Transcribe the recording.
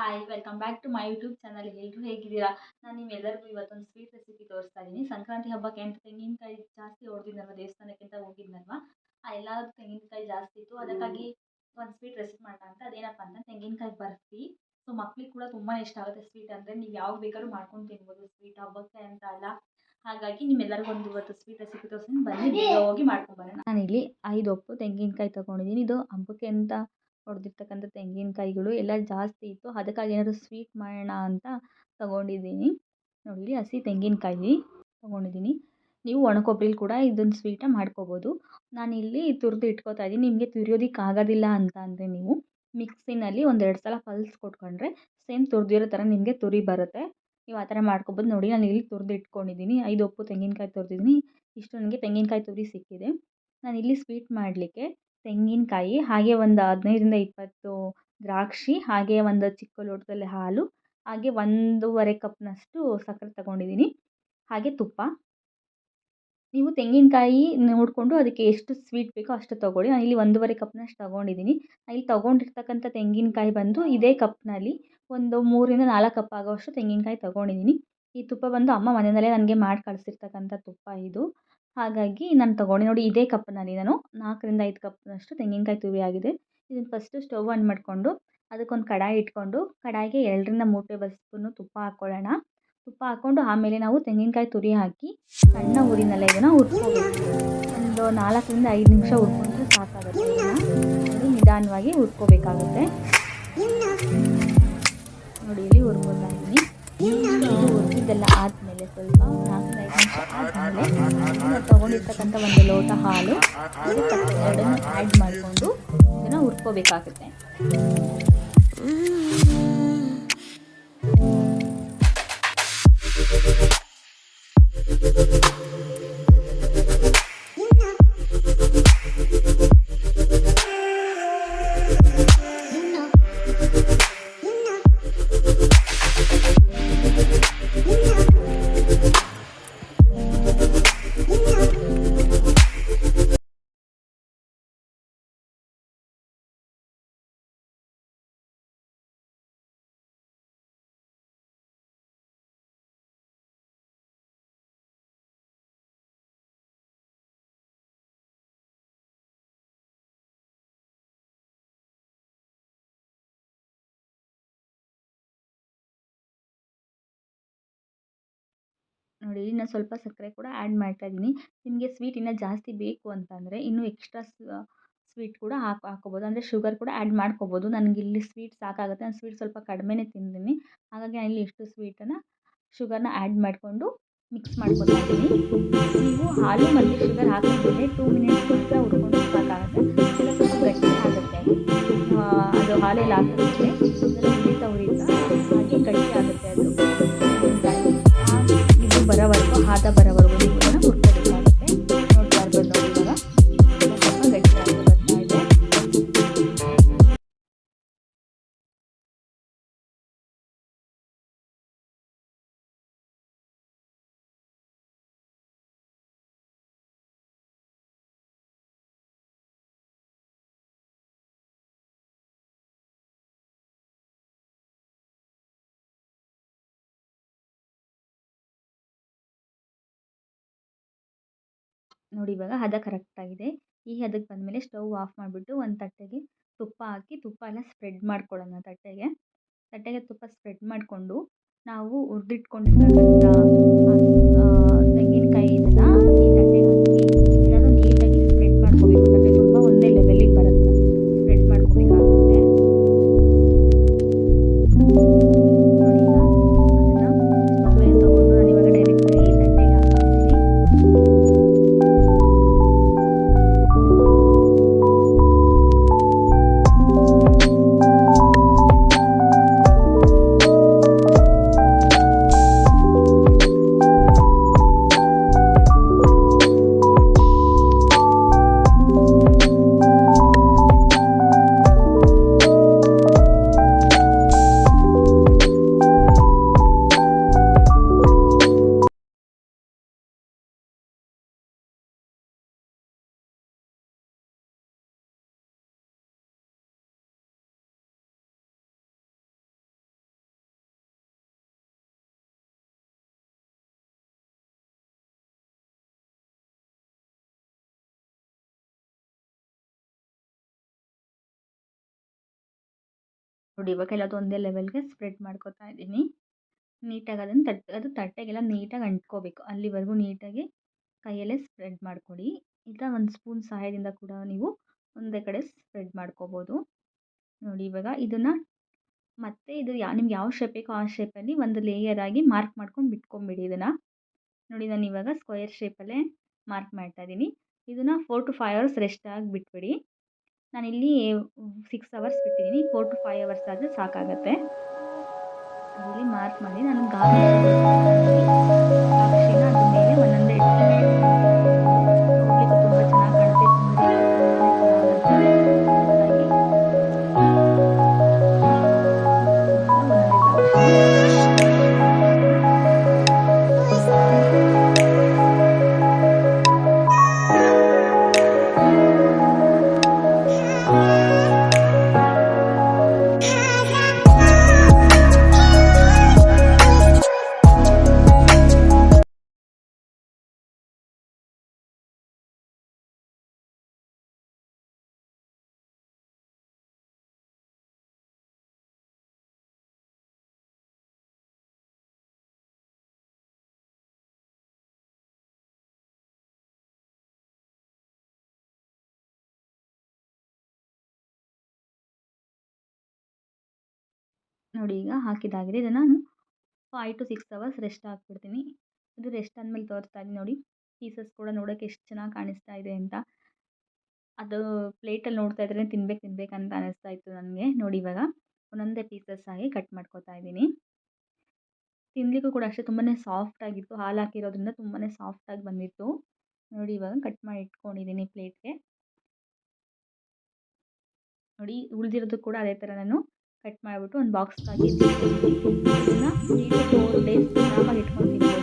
Hi welcome back to my YouTube channel ಎಲ್ಲರೂ ಹೇಗಿದ್ದೀರಾ? ನಾನು ನಿಮ್ಮೆಲ್ಲರಿಗೂ ಇವತ್ತೊಂದು ಸ್ವೀಟ್ ರೆಸಿಪಿ ತೋರಿಸ್ತಾ ಇದ್ದೀನಿ ಸಂಕ್ರಾಂತಿ ಹಬ್ಬಕ್ಕೆ ಅಂತ ತೆಂಗಿನಕಾಯಿ ಜಾಸ್ತಿ ಹೊಡೆದಿದ್ನಲ್ವ? ದೇವಸ್ಥಾನಕ್ಕಿಂತ ಹೋಗಿದ್ನಲ್ವ? ಆ ಎಲ್ಲ ತೆಂಗಿನಕಾಯಿ ಜಾಸ್ತಿ ಇತ್ತು. ಅದಕ್ಕಾಗಿ ಒಂದು ಸ್ವೀಟ್ ರೆಸಿಪಿ ಮಾಡೋಣ ಅಂತ. ಅದೇನಪ್ಪ ಅಂತ, ತೆಂಗಿನಕಾಯಿ ಬರ್ಫಿ. ಸೊ ಮಕ್ಳಿಗೆ ಕೂಡ ತುಂಬಾ ಇಷ್ಟ ಆಗುತ್ತೆ ಸ್ವೀಟ್ ಅಂದರೆ. ನೀವು ಯಾವಾಗ ಬೇಕಾದ್ರೂ ಮಾಡ್ಕೊಂಡು ತಿನ್ಬೋದು. ಸ್ವೀಟ್ ಹಬ್ಬಕ್ಕೆ ಅಂತ ಅಲ್ಲ. ಹಾಗಾಗಿ ನಿಮ್ಮೆಲ್ಲರಿಗೂ ಒಂದು ಇವತ್ತು ಸ್ವೀಟ್ ರೆಸಿಪಿ ತೋರಿಸ್ತೀನಿ. ಬನ್ನಿ ಹೋಗಿ ಮಾಡ್ಕೊಂಬರೋಣ ನಾನಿಲ್ಲಿ ಐದು ಒಪ್ಪು ತೆಂಗಿನಕಾಯಿ ತೊಗೊಂಡಿದ್ದೀನಿ ಇದು ಹಬ್ಬಕ್ಕೆ ಅಂತ ಹೊಡೆದಿರ್ತಕ್ಕಂಥ ತೆಂಗಿನಕಾಯಿಗಳು ಎಲ್ಲ ಜಾಸ್ತಿ ಇತ್ತು. ಅದಕ್ಕಾಗಿ ಏನಾದರೂ ಸ್ವೀಟ್ ಮಾಡೋಣ ಅಂತ ತಗೊಂಡಿದ್ದೀನಿ. ನೋಡಿ ಹಸಿ ತೆಂಗಿನಕಾಯಿ ತೊಗೊಂಡಿದ್ದೀನಿ. ನೀವು ಒಣ ಕೊಬ್ರಿಲಿ ಕೂಡ ಇದನ್ನು ಸ್ವೀಟ ಮಾಡ್ಕೋಬೋದು. ನಾನಿಲ್ಲಿ ತುರಿದು ಇಟ್ಕೋತಾ ಇದ್ದೀನಿ. ನಿಮಗೆ ತುರಿಯೋದಕ್ಕೆ ಆಗೋದಿಲ್ಲ ಅಂತ ಅಂದರೆ ನೀವು ಮಿಕ್ಸಿನಲ್ಲಿ ಒಂದೆರಡು ಸಲ ಪಲ್ಸ್ ಕೊಟ್ಕೊಂಡ್ರೆ ಸೇಮ್ ತುರಿದಿರೋ ಥರ ನಿಮಗೆ ತುರಿ ಬರುತ್ತೆ. ನೀವು ಆ ಥರ ಮಾಡ್ಕೊಬೋದು. ನೋಡಿ ನಾನು ಇಲ್ಲಿ ತುರಿದು ಇಟ್ಕೊಂಡಿದ್ದೀನಿ. ಐದು ಒಪ್ಪು ತೆಂಗಿನಕಾಯಿ ತುರಿದಿದ್ದೀನಿ. ಇಷ್ಟು ನನಗೆ ತೆಂಗಿನಕಾಯಿ ತುರಿ ಸಿಕ್ಕಿದೆ. ನಾನು ಇಲ್ಲಿ ಸ್ವೀಟ್ ಮಾಡಲಿಕ್ಕೆ ತೆಂಗಿನಕಾಯಿ, ಹಾಗೆ ಒಂದು ಹದಿನೈದರಿಂದ ಇಪ್ಪತ್ತು ದ್ರಾಕ್ಷಿ, ಹಾಗೆ ಒಂದು ಚಿಕ್ಕ ಲೋಟದಲ್ಲಿ ಹಾಲು, ಹಾಗೆ ಒಂದೂವರೆ ಕಪ್ನಷ್ಟು ಸಕ್ಕರೆ ತಗೊಂಡಿದ್ದೀನಿ. ಹಾಗೆ ತುಪ್ಪ. ನೀವು ತೆಂಗಿನಕಾಯಿ ನೋಡಿಕೊಂಡು ಅದಕ್ಕೆ ಎಷ್ಟು ಸ್ವೀಟ್ ಬೇಕೋ ಅಷ್ಟು ತೊಗೊಳ್ಳಿ. ನಾನಿಲ್ಲಿ ಒಂದೂವರೆ ಕಪ್ನಷ್ಟು ತೊಗೊಂಡಿದ್ದೀನಿ. ಇಲ್ಲಿ ತೊಗೊಂಡಿರ್ತಕ್ಕಂಥ ತೆಂಗಿನಕಾಯಿ ಬಂದು ಇದೇ ಕಪ್ನಲ್ಲಿ ಒಂದು ಮೂರರಿಂದ ನಾಲ್ಕು ಕಪ್ ಆಗೋವಷ್ಟು ತೆಂಗಿನಕಾಯಿ ತೊಗೊಂಡಿದ್ದೀನಿ. ಈ ತುಪ್ಪ ಬಂದು ಅಮ್ಮ ಮನೆಯಲ್ಲೇ ನನಗೆ ಮಾಡಿ ಕಳಿಸಿರ್ತಕ್ಕಂಥ ತುಪ್ಪ ಇದು. ಹಾಗಾಗಿ ನಾನು ತೊಗೊಂಡೆ. ನೋಡಿ, ಇದೇ ಕಪ್ನಲ್ಲಿ ನಾನು ನಾಲ್ಕರಿಂದ ಐದು ಕಪ್ನಷ್ಟು ತೆಂಗಿನಕಾಯಿ ತುರಿ ಆಗಿದೆ. ಇದನ್ನು ಫಸ್ಟು ಸ್ಟವ್ ಆನ್ ಮಾಡಿಕೊಂಡು ಅದಕ್ಕೊಂದು ಕಡಾಯಿ ಇಟ್ಕೊಂಡು, ಕಡಾಯಿಗೆ ಎರಡರಿಂದ ಮೂರು ಟೇಬಲ್ ಸ್ಪೂನು ತುಪ್ಪ ಹಾಕ್ಕೊಳ್ಳೋಣ. ತುಪ್ಪ ಹಾಕ್ಕೊಂಡು ಆಮೇಲೆ ನಾವು ತೆಂಗಿನಕಾಯಿ ತುರಿ ಹಾಕಿ ಸಣ್ಣ ಊರಿನಲ್ಲೇ ಇದನ್ನು ಹುರ್ಕೋಬೇಕು. ಒಂದು ನಾಲ್ಕರಿಂದ ಐದು ನಿಮಿಷ ಹುರ್ಕೊಂಡ್ರೆ ಸಾಕಾಗುತ್ತೆ ಅದು ನಿಧಾನವಾಗಿ ಹುರ್ಕೋಬೇಕಾಗುತ್ತೆ. ನೋಡಿ, ಇಲ್ಲಿ ಹುರ್ಕೋತಾ ಇದ್ದೀನಿ. ಹುರ್ಕಿದ್ದೆಲ್ಲ ಆದಮೇಲೆ ಸ್ವಲ್ಪ ನಾಲ್ಕೈದು ನಿಮಿಷ ಆದಮೇಲೆ ತೊಗೊಂಡಿರ್ತಕ್ಕಂಥ ಒಂದು ಲೋಟ ಹಾಲು ಎರಡನ್ನು ಆ್ಯಡ್ ಮಾಡಿಕೊಂಡು ಇದನ್ನು ಹುರ್ಕೋಬೇಕಾಗುತ್ತೆ ನೋಡಿ, ಇನ್ನು ಸ್ವಲ್ಪ ಸಕ್ಕರೆ ಕೂಡ ಆ್ಯಡ್ ಮಾಡ್ತಾ ಇದ್ದೀನಿ. ನಿಮಗೆ ಸ್ವೀಟ್ ಇನ್ನೂ ಜಾಸ್ತಿ ಬೇಕು ಅಂತಂದರೆ ಇನ್ನೂ ಎಕ್ಸ್ಟ್ರಾ ಸ್ವೀಟ್ ಕೂಡ ಹಾಕಿ ಹಾಕ್ಕೋಬೋದು ಅಂದರೆ ಶುಗರ್ ಕೂಡ ಆ್ಯಡ್ ಮಾಡ್ಕೋಬೋದು. ನನಗೆ ಇಲ್ಲಿ ಸ್ವೀಟ್ ಸಾಕಾಗುತ್ತೆ. ನಾನು ಸ್ವೀಟ್ ಸ್ವಲ್ಪ ಕಡಿಮೆನೇ ತಿಂತೀನಿ ಹಾಗಾಗಿ ಇಲ್ಲಿ ಇಷ್ಟು ಸ್ವೀಟನ್ನು, ಶುಗರ್ನ ಆ್ಯಡ್ ಮಾಡಿಕೊಂಡು ಮಿಕ್ಸ್ ಮಾಡ್ಕೊತಾ ನೀವು ಹಾಲು ಮತ್ತು ಶುಗರ್ ಹಾಕಿದ್ಮೇಲೆ ಟೂ ಮಿನಿಟ್ಸ್ ನೋಡಿ ಇವಾಗ ಹದ ಕರೆಕ್ಟಾಗಿದೆ. ಈ ಹದಕ್ಕೆ ಬಂದಮೇಲೆ ಸ್ಟವ್ ಆಫ್ ಮಾಡಿಬಿಟ್ಟು ಒಂದು ತಟ್ಟೆಗೆ ತುಪ್ಪ ಹಾಕಿ ತುಪ್ಪ ಎಲ್ಲ ಸ್ಪ್ರೆಡ್ ಮಾಡ್ಕೊಳ್ಳೋಣ ತಟ್ಟೆಗೆ. ತಟ್ಟೆಗೆ ತುಪ್ಪ ಸ್ಪ್ರೆಡ್ ಮಾಡಿಕೊಂಡು ನಾವು ಹುರಿದಿಟ್ಕೊಂಡಿರ್ತಕ್ಕಂಥ ನೋಡಿ ಇವಾಗೆಲ್ಲ ಅದು ಒಂದೇ ಲೆವೆಲ್ಗೆ ಸ್ಪ್ರೆಡ್ ಮಾಡ್ಕೊತಾ ಇದ್ದೀನಿ. ನೀಟಾಗಿ ಅದನ್ನು ತಟ್, ಅದು ತಟ್ಟೆಗೆಲ್ಲ ನೀಟಾಗಿ ಅಂಟ್ಕೋಬೇಕು. ಅಲ್ಲಿವರೆಗೂ ನೀಟಾಗಿ ಕೈಯಲ್ಲೇ ಸ್ಪ್ರೆಡ್ ಮಾಡ್ಕೊಳ್ಳಿ. ಇಲ್ಲ ಒಂದು ಸ್ಪೂನ್ ಸಹಾಯದಿಂದ ಕೂಡ ನೀವು ಒಂದೇ ಕಡೆ ಸ್ಪ್ರೆಡ್ ಮಾಡ್ಕೋಬೋದು. ನೋಡಿ ಇವಾಗ ಇದನ್ನು ಮತ್ತೆ ಇದು ಯಾ, ನಿಮ್ಗೆ ಯಾವ ಶೇಪ್ ಬೇಕೋ ಆ ಶೇಪಲ್ಲಿ ಒಂದು ಲೇಯರ್ ಆಗಿ ಮಾರ್ಕ್ ಮಾಡ್ಕೊಂಡು ಬಿಟ್ಕೊಂಬಿಡಿ ಇದನ್ನು. ನೋಡಿ ನಾನು ಇವಾಗ ಸ್ಕ್ವಯರ್ ಶೇಪಲ್ಲೇ ಮಾರ್ಕ್ ಮಾಡ್ತಾ ಇದ್ದೀನಿ. ಇದನ್ನು four to five hours rest ಆಗಿ ಬಿಟ್ಬಿಡಿ ನಾನಿಲ್ಲಿ ಸಿಕ್ಸ್ ಅವರ್ಸ್ ಬಿಟ್ಟಿದ್ದೀನಿ ಫೋರ್ ಟು ಫೈವ್ ಅವರ್ಸ್ ಆದರೆ ಸಾಕಾಗತ್ತೆ. ಇಲ್ಲಿ ಮಾರ್ಕ್ ಮಾಡಿ, ನಾನು ಗಾರ್ನಿಷ್ ನೋಡಿ ಈಗ ಹಾಕಿದಾಗಿದೆ. ಇದನ್ನು ನಾನು five to six hours rest ಹಾಕ್ಬಿಡ್ತೀನಿ. ಇದು ರೆಸ್ಟ್ ಆದಮೇಲೆ ತೋರಿಸ್ತಾ ಇದ್ದೀನಿ ನೋಡಿ. ಪೀಸಸ್ ಕೂಡ ನೋಡೋಕ್ಕೆ ಎಷ್ಟು ಚೆನ್ನಾಗಿ ಕಾಣಿಸ್ತಾ ಇದೆ ಅಂತ. ಅದು ಪ್ಲೇಟಲ್ಲಿ ನೋಡ್ತಾ ಇದ್ರೆ ತಿನ್ಬೇಕು ತಿನ್ಬೇಕು ಅಂತ ಅನ್ನಿಸ್ತಾ ಇತ್ತು ನನಗೆ. ನೋಡಿ ಇವಾಗ ಒಂದೊಂದೇ ಪೀಸಸ್ ಆಗಿ ಕಟ್ ಮಾಡ್ಕೊತಾ ಇದ್ದೀನಿ. ತಿನ್ನಲಿಕ್ಕೂ ಕೂಡ ಅಷ್ಟೇ ತುಂಬಾ ಸಾಫ್ಟಾಗಿತ್ತು ಹಾಲು ಹಾಕಿರೋದ್ರಿಂದ ತುಂಬಾ ಸಾಫ್ಟಾಗಿ ಬಂದಿತ್ತು. ನೋಡಿ ಇವಾಗ ಕಟ್ ಮಾಡಿ ಇಟ್ಕೊಂಡಿದ್ದೀನಿ ಪ್ಲೇಟ್ಗೆ ನೋಡಿ ಉಳಿದಿರೋದು ಕೂಡ ಅದೇ ಥರ ನಾನು ಕಟ್ ಮಾಡಿಬಿಟ್ಟು ಒಂದು ಬಾಕ್ಸ್ಗೆ ಹಾಕಿ ನೀಟಾಗಿ ಫೋರ್ ಡೇಸ್ ಆರಾಮಾಗಿ ಇಟ್ಕೊಂಡು ತಿನ್ಬೋದು.